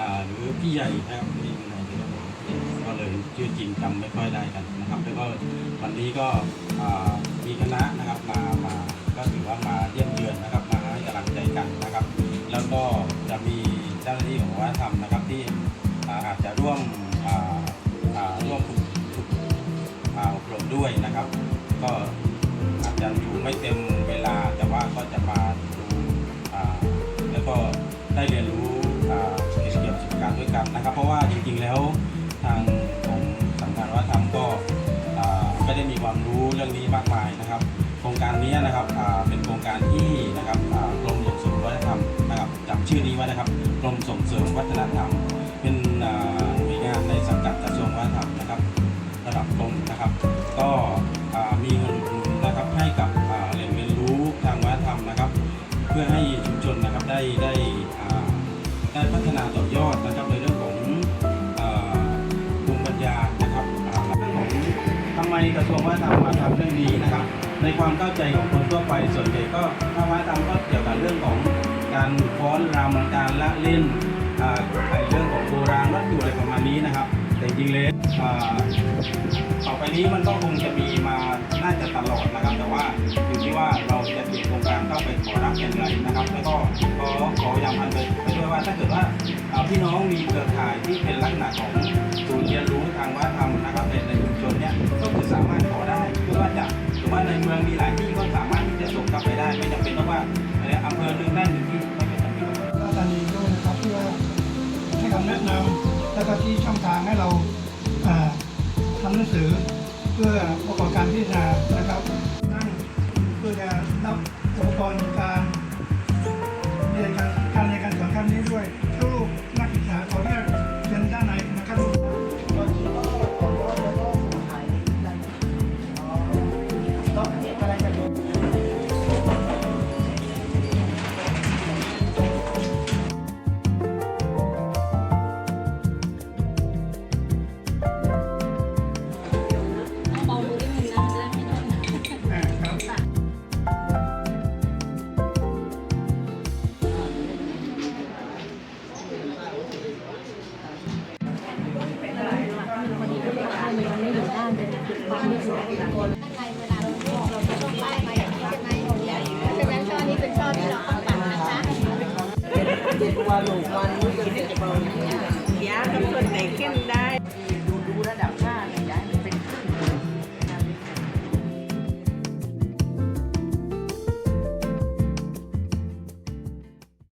อ่าหรือพี่ใหญ่นะครับพี่วินัยนะครับผมก็เลยชื่อจริงจำไม่ค่อยได้กันนะครับ แล้วก็วันนี้ก็มีคณะนะครับมามาก็ถือว่ามาเยี่ยมเยือนนะครับ มาให้กำลังใจกันนะครับ แล้วก็จะมีเจ้าหน้าที่ของวัฒนธรรมนะครับที่อาจจะร่วมร่วมฝึกอบรมด้วยนะครับ ก็อาจจะอยู่ไม่เต็ม กิจการด้วยกันนะครับเพราะว่าจริงๆแล้วทางของสำนักวัฒนธรรมก็ไม่ได้มีความรู้เรื่องนี้มากมายนะครับ โครงการนี้นะครับเป็นโครงการที่นะครับกรมส่งเสริมวัฒนธรรมนะครับจำชื่อนี้ไว้นะครับกรมส่งเสริมวัฒนธรรม เป็นหน่วยงานในสังกัดกระทรวงวัฒนธรรมนะครับ ระดับกรมนะครับ ก็มีเงินอุดหนุนนะครับให้กับแหล่งเรียนรู้ทางวัฒนธรรมนะครับ เพื่อให้ชุมชนนะครับได้ได้ ไมกระทรวงวัฒนธรรมมาทำเรื่องนี้นะครับ ในความเข้าใจของคนทั่วไปส่วนใหญ่ก็ถ้าวัฒนธรรมก็เกี่ยวกับเรื่องของการฟ้อนรำการละเล่นอ่าเรื่องของโบราณวัตถุอะไรประมาณนี้นะครับ แต่จริงๆแล้วอ่าต่อไปนี้มันก็คงจะมีมาน่าจะตลอดนะครับ แต่ว่าอยู่ที่ว่าเราจะเก็บโครงการเข้าไปขอรับอย่างไรนะครับ แล้วก็ขอขอย้ำพันไปไปด้วยว่าถ้าเกิดว่าอ่าพี่น้องมีเครือข่ายที่เป็นลักษณะของศูนย์เรียนรู้ทางวัฒนธรรมนะครับ ก็ที่ช่องทางให้เราทำหนังสือเพื่อประกอบการพิจารณานะครับนั่งเพื่อจะรับอุปกรณ์การเรียนการการเรียนการสอนครั้งนี้ด้วยลูกนักศึกษาขออนุญาตเชิญด้านในนะครับม วันช่อนี้เป็นช่อที่เราต้องปักนะคะวัน